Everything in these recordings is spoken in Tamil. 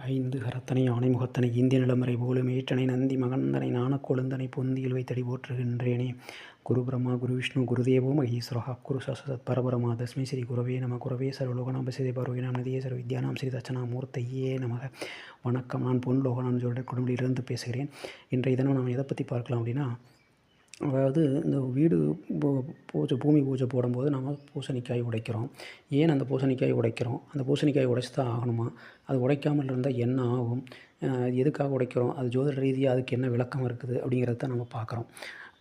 ஐந்து கரத்தனை ஆனைமுகத்தனை இந்திய நிலமறை போலும் ஏற்றனை நந்தி மகந்தனை நாணக் கொழுந்தனை பொந்தியில் வைத்தடி போற்றுகின்றேனே. குரு பிரம்மா குரு விஷ்ணு குருதேவோ மகேஸ்வரா குரு சசத் பரபரமா தஸ்மை ஸ்ரீ குரவே நம குரவே. சர்வலோகநாம சிதை பருவினாம் நதியே சர்வ வித்யானாம் ஸ்ரீ தட்சணாமூர்த்தையே நமக. வணக்கம். நான் பொன் லோகநாம் ஜோட குடும்பத்திலிருந்து பேசுகிறேன். இன்றைய தினம் நாம் எதை பற்றி பார்க்கலாம் அப்படின்னா அதாவது இந்த வீடு பூ பூஜை பூமி பூஜை போடும்போது நம்ம பூசணிக்காய் உடைக்கிறோம். ஏன் அந்த பூசணிக்காய் உடைக்கிறோம்? அந்த பூசணிக்காய் உடைச்சி தான் ஆகணுமா? அது உடைக்காமல் இருந்தால் என்ன ஆகும்? அது எதுக்காக உடைக்கிறோம்? அது ஜோதிட ரீதியாக அதுக்கு என்ன விளக்கம் இருக்குது? அப்படிங்கிறத தான் நம்ம பார்க்குறோம்.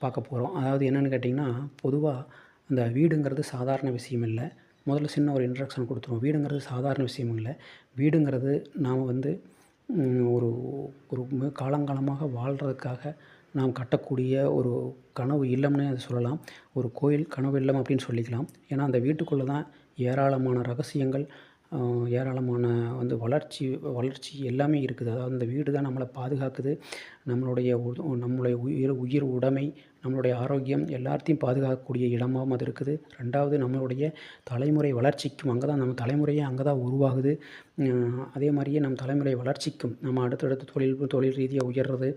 பார்க்க போகிறோம் அதாவது என்னென்னு கேட்டிங்கன்னா பொதுவாக இந்த வீடுங்கிறது சாதாரண விஷயம் இல்லை. முதல்ல சின்ன ஒரு இன்ட்ரக்ஷன் கொடுத்துருவோம். வீடுங்கிறது சாதாரண விஷயம் இல்லை. வீடுங்கிறது நாம் வந்து ஒரு ஒரு காலங்காலமாக வாழ்கிறதுக்காக நாம் கட்டக்கூடிய ஒரு கனவு இல்லம்னே அதை சொல்லலாம். ஒரு கோயில் கனவு இல்லம் அப்படின்னு சொல்லிக்கலாம். ஏன்னா அந்த வீட்டுக்குள்ளே தான் ஏராளமான ரகசியங்கள் ஏராளமான வந்து வளர்ச்சி வளர்ச்சி எல்லாமே இருக்குது. அதாவது அந்த வீடு தான் நம்மளை பாதுகாக்குது. நம்மளுடைய நம்மளுடைய உயிர் உயிர் உடைமை நம்மளுடைய ஆரோக்கியம் எல்லாத்தையும் பாதுகாக்கக்கூடிய இடமாகவும் அது இருக்குது. ரெண்டாவது நம்மளுடைய தலைமுறை வளர்ச்சிக்கும் அங்கே தான் நம்ம தலைமுறையே அங்கே தான் உருவாகுது. அதே மாதிரியே நம் தலைமுறை வளர்ச்சிக்கும் நம்ம அடுத்தடுத்து தொழில் தொழில் ரீதியாக உயர்றது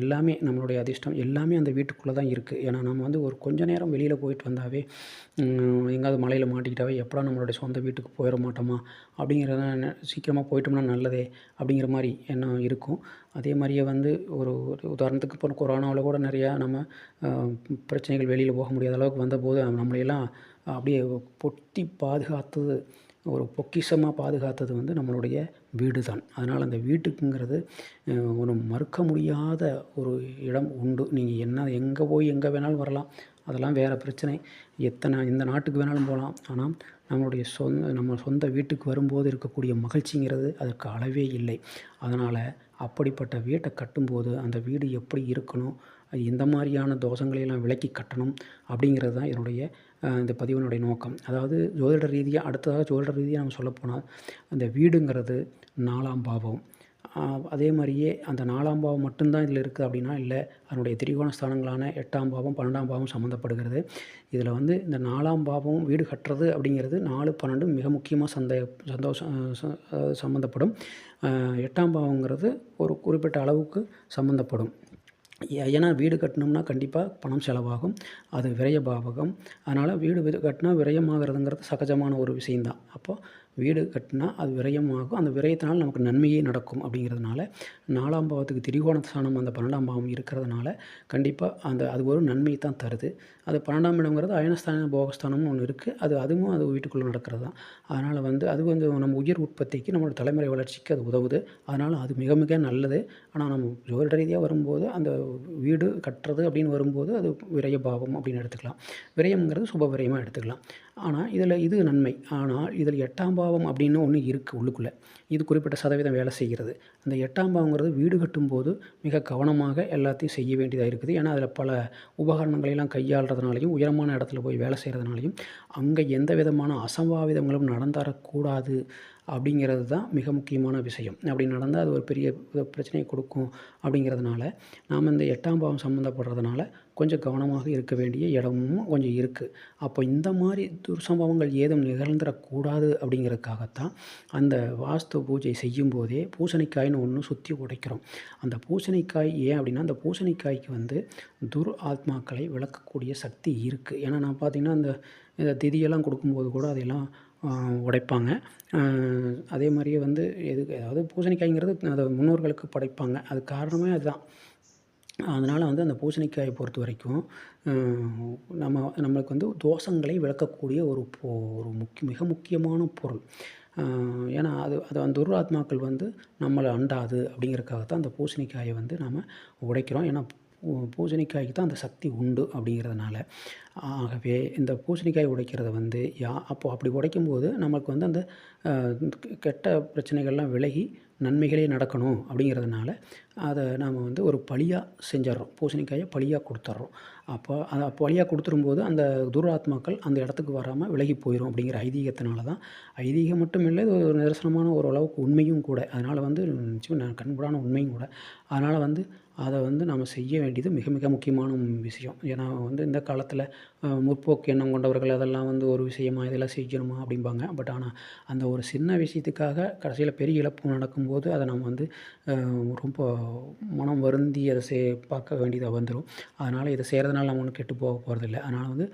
எல்லாமே நம்மளுடைய அதிர்ஷ்டம் எல்லாமே அந்த வீட்டுக்குள்ளே தான் இருக்குது ஏன்னா நம்ம வந்து ஒரு கொஞ்ச நேரம் வெளியில் போயிட்டு வந்தாவே எங்காவது மலையில் மாட்டிக்கிட்டாவே எப்படா நம்மளுடைய சொந்த வீட்டுக்கு போயிட மாட்டோமா? அப்படிங்கிறத சீக்கிரமாக போயிட்டோம்னா நல்லதே அப்படிங்கிற மாதிரி எண்ணம் இருக்கும். அதே மாதிரியே வந்து ஒரு ஒரு உதாரணத்துக்கு இப்போ கொரோனாவில் கூட நிறையா நம்ம பிரச்சனைகள் வெளியில் போக முடியாத அளவுக்கு வந்தபோது நம்மளையெல்லாம் அப்படியே பொட்டி பாதுகாத்தது ஒரு பொக்கிஷமாக பாதுகாத்தது வந்து நம்மளுடைய வீடு தான் அதனால் அந்த வீட்டுக்குங்கிறது ஒரு மறுக்க முடியாத ஒரு இடம் உண்டு. நீங்கள் என்ன எங்கே போய் எங்கே வேணாலும் வரலாம். அதெல்லாம் வேறு பிரச்சனை. எத்தனை இந்த நாட்டுக்கு வேணாலும் போகலாம். ஆனால் நம்மளுடைய சொந்த நம்ம சொந்த வீட்டுக்கு வரும்போது இருக்கக்கூடிய மகிழ்ச்சிங்கிறது அதற்கு அளவே இல்லை. அதனால் அப்படிப்பட்ட வீட்டை கட்டும்போது அந்த வீடு எப்படி இருக்கணும் அது எந்த மாதிரியான தோஷங்களையெல்லாம் விலக்கி கட்டணும் அப்படிங்கிறது தான் என்னுடைய இந்த பதிவினுடைய நோக்கம். அதாவது ஜோதிட ரீதியாக அடுத்ததாக ஜோதிட ரீதியாக நம்ம சொல்லப்போனால் அந்த வீடுங்கிறது நாலாம் பாவம். அதே மாதிரியே அந்த நாலாம் பாவம் மட்டும்தான் இதில் இருக்குது அப்படின்னா இல்லை அதனுடைய திரிகோண ஸ்தானங்களான எட்டாம் பாவம் பன்னெண்டாம் பாவம் சம்மந்தப்படுகிறது. இதில் வந்து இந்த நாலாம் பாவம் வீடு கட்டுறது அப்படிங்கிறது நாலு பன்னெண்டு மிக முக்கியமாக சந்த சந்தோஷம் சம்மந்தப்படும். எட்டாம் பாவங்கிறது ஒரு குறிப்பிட்ட அளவுக்கு சம்மந்தப்படும். ஏ- ஏன்னா வீடு கட்டணும்னா கண்டிப்பாக பணம் செலவாகும் அது விரய பாவகம் அதனால் வீடு கட்டினா விரயமாகிறதுங்கிறது சகஜமான ஒரு விஷயந்தான் அப்போது வீடு கட்டினா அது விரயமாகும். அந்த விரயத்தினால் நமக்கு நன்மையே நடக்கும் அப்படிங்கிறதுனால நாலாம் பாவத்துக்கு திரிகோண ஸ்தானம் அந்த பன்னெண்டாம் பாவம் இருக்கிறதுனால கண்டிப்பாக அந்த அது ஒரு நன்மையை தான் தருது. அது பன்னெண்டாம் இடங்கிறது அயனஸ்தானம் போகஸ்தானம்னு ஒன்று இருக்குது அது அதுவும் அது வீட்டுக்குள்ளே நடக்கிறது. தான் அதனால் வந்து அது வந்து நம்ம உயிர் உற்பத்திக்கு நம்மளோட தலைமுறை வளர்ச்சிக்கு அது உதவுது. அதனால் அது மிக மிக நல்லது. ஆனால் நம்ம ஜோதிட ரீதியாக வரும்போது அந்த வீடு கட்டுறது அப்படின்னு வரும்போது அது விரய பாவம் அப்படின்னு எடுத்துக்கலாம். விரயம்ங்கிறது சுப விரயமாக எடுத்துக்கலாம். ஆனால் இதில் இது நன்மை. ஆனால் இதில் எட்டாம் பாவம் அப்படின்னு ஒன்று இருக்குது உள்ளுக்குள்ளே. இது குறிப்பிட்ட சதவீதம் வேலை செய்கிறது. அந்த எட்டாம் பாவங்கிறது வீடு கட்டும்போது மிக கவனமாக எல்லாத்தையும் செய்ய வேண்டியதாக இருக்குது. ஏன்னா அதில் பல உபகரணங்களையெல்லாம் கையாளுறதுனாலையும் உயரமான இடத்துல போய் வேலை செய்கிறதுனாலையும் அங்கே எந்த விதமான அசம்பாவிதங்களும் நடந்தரக்கூடாது அப்படிங்கிறது தான் மிக முக்கியமான விஷயம். அப்படி நடந்தால் அது ஒரு பெரிய பிரச்சனையை கொடுக்கும் அப்படிங்கிறதுனால நாம் இந்த எட்டாம் பாவம் சம்மந்தப்படுறதுனால கொஞ்சம் கவனமாக இருக்க வேண்டிய இடமும் கொஞ்சம் இருக்குது அப்போ இந்த மாதிரி துர்சம்பவங்கள் ஏதும் நிகழ்ந்துடக்கூடாது அப்படிங்கிறதுக்காகத்தான் அந்த வாஸ்து பூஜை செய்யும் போதே பூசணிக்காய்னு ஒன்று சுற்றி உடைக்கிறோம். அந்த பூசணிக்காய் ஏன் அப்படின்னா அந்த பூசணிக்காய்க்கு வந்து துர் ஆத்மாக்களை விளக்கக்கூடிய சக்தி இருக்குது ஏன்னா நான் பார்த்திங்கன்னா அந்த இந்த திதியெல்லாம் கொடுக்கும்போது கூட அதையெல்லாம் உடைப்பாங்க. அதே மாதிரியே வந்து எதுக்கு அதாவது பூசணிக்காய்ங்கிறது அதை முன்னோர்களுக்கு படைப்பாங்க. அது காரணமே அதுதான். அதனால் வந்து அந்த பூசணிக்காயை பொறுத்த வரைக்கும் நம்ம நம்மளுக்கு வந்து தோஷங்களை விளக்கக்கூடிய ஒரு பொ ஒரு முக்கிய மிக முக்கியமான பொருள். ஏன்னா அது அது அந்த துர்வாத்மாக்கள் வந்து நம்மளை அண்டாது அப்படிங்கிறதுக்காக தான் அந்த பூசணிக்காயை வந்து நாம் உடைக்கிறோம். ஏன்னா பூசணிக்காய்க்கு தான் அந்த சக்தி உண்டு அப்படிங்கிறதுனால. ஆகவே இந்த பூசணிக்காய் உடைக்கிறத வந்து யா அப்போது அப்படி உடைக்கும்போது நமக்கு வந்து அந்த கெட்ட பிரச்சனைகள்லாம் விலகி நன்மைகளே நடக்கணும் அப்படிங்கிறதுனால அதை நாம் வந்து ஒரு பழியாக செஞ்சிட்றோம் பூசணிக்காயை பழியாக கொடுத்துட்றோம் அப்போ அதை பழியாக கொடுத்துரும்போது அந்த துராத்மாக்கள் அந்த இடத்துக்கு வராமல் விலகி போயிடும் அப்படிங்கிற ஐதீகத்தினால தான். ஐதீகம் மட்டும் இல்லை இது ஒரு நிதர்சனமான ஓரளவுக்கு உண்மையும் கூட. அதனால் வந்து நிச்சயம் நான் கண்கூடான உண்மையும் கூட. அதனால் வந்து அதை வந்து நம்ம செய்ய வேண்டியது மிக மிக முக்கியமான விஷயம். ஏன்னா வந்து இந்த காலத்தில் முற்போக்கு எண்ணம் கொண்டவர்கள் அதெல்லாம் வந்து ஒரு விஷயமா இதெல்லாம் செய்யணுமா அப்படிம்பாங்க. பட் ஆனால் அந்த ஒரு சின்ன விஷயத்துக்காக கடைசியில் பெரிய இழப்பு நடக்கும்போது அதை நம்ம வந்து ரொம்ப மனம் வருந்தி அதை சே பார்க்க வேண்டியதாக வந்துடும் அதனால் இதை செய்கிறதுனால நம்ம ஒன்றும் கெட்டு போக போகிறதில்ல அதனால் வந்து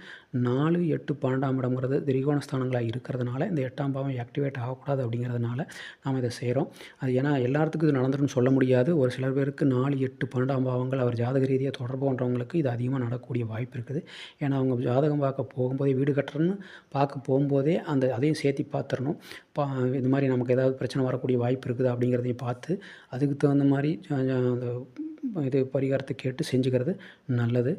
நாலு எட்டு பன்னெண்டாம் இடம்ங்கிறது திரிகோண ஸ்தானங்களாக இருக்கிறதுனால இந்த எட்டாம் பாவம் ஆக்டிவேட் ஆகக்கூடாது அப்படிங்கிறதுனால நாம் இதை செய்கிறோம் அது ஏன்னா எல்லாத்துக்கும் இது நடந்துருன்னு சொல்ல முடியாது. ஒரு சிலர் பேருக்கு நாலு எட்டு பன்னெண்டாம் பாவங்கள் அவர் ஜாதக ரீதியாக தொடர்பு பண்ணுறவங்களுக்கு இது அதிகமாக நடக்கக்கூடிய வாய்ப்பு இருக்குது. ஏன்னா அவங்க ஜாதகம் பார்க்க போகும்போதே வீடு கட்டுறன்னு பார்க்க போகும்போதே அந்த அதையும் சேர்த்து பார்த்துடணும் பா இது மாதிரி நமக்கு ஏதாவது பிரச்சனை வரக்கூடிய வாய்ப்பு இருக்குது அப்படிங்கிறதையும் பார்த்து அதுக்கு தகுந்த மாதிரி அந்த இது பரிகாரத்தை கேட்டு செஞ்சுக்கிறது நல்லது.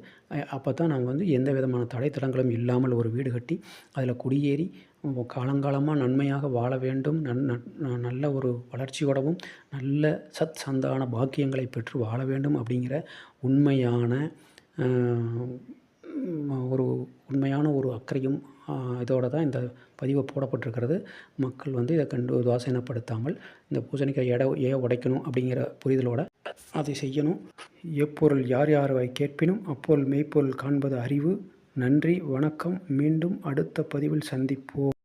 அப்போ தான் நம்ம வந்து எந்த விதமான தடைத்தடங்களும் இல்லாமல் ஒரு வீடு கட்டி அதில் குடியேறி காலங்காலமாக நன்மையாக வாழ வேண்டும். நன் நன்- நல்ல ஒரு வளர்ச்சியோடவும் நல்ல சத் சந்தான பாக்கியங்களை பெற்று வாழ வேண்டும் அப்படிங்கிற உண்மையான ஒரு உண்மையான ஒரு அக்கறையும் இதோடு தான் இந்த பதிவு போடப்பட்டிருக்கிறது. மக்கள் வந்து இதை கண்டு உதாசீனப்படுத்தாமல் இந்த பூசணிக்காய் எடை ஏ உடைக்கணும் அப்படிங்கிற புரிதலோடு அதை செய்யணும். எப்பொருள் யார் யாரை கேட்பினும் அப்பொருள் மெய்ப்பொருள் காண்பது அறிவு. நன்றி வணக்கம். மீண்டும் அடுத்த பதிவில் சந்திப்போம்.